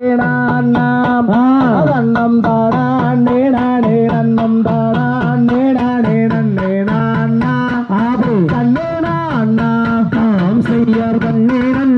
ണ്ണം താടാണ്ണേടാണേടണ്ണം താടാണ്ണേടാണേടണ്ണേടാണ്ണ കണ്ണേടാണ്ണ ഹംസയ്യർ കണ്ണേടണ്ണ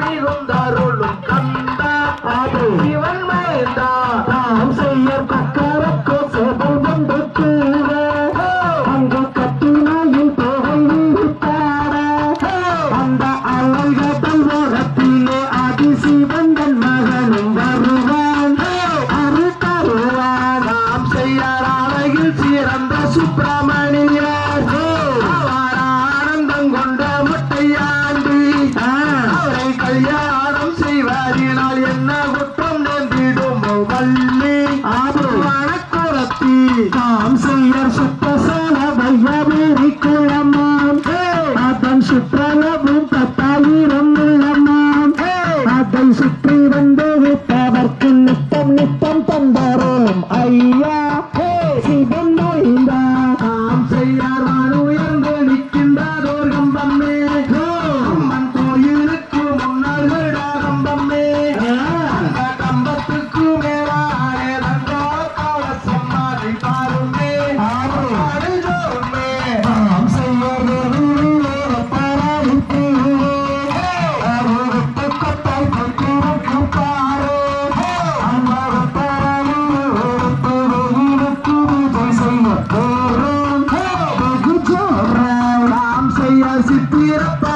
தாம் செய்யர் சுத்தசால வையமேரி குளமாம் அதன் சுற்றளவும் பத்தாயிரம் உள்ளமாம். அதை சுற்றி வந்து விட்டவர்க்கு நித்தம் நித்தம் தந்தாரோம். ஐயா சித்திரப்பா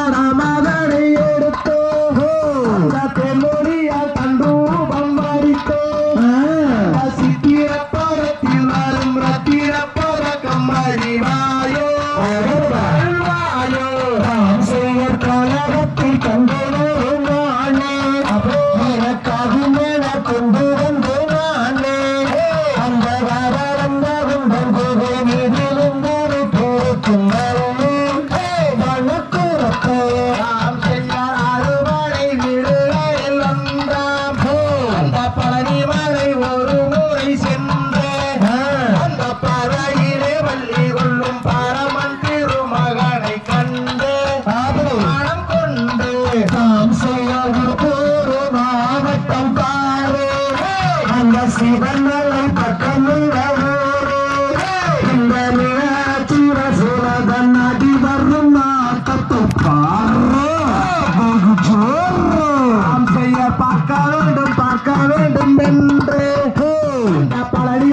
பார்க்க வேண்டும் பார்க்க வேண்டும் என்று. பழனி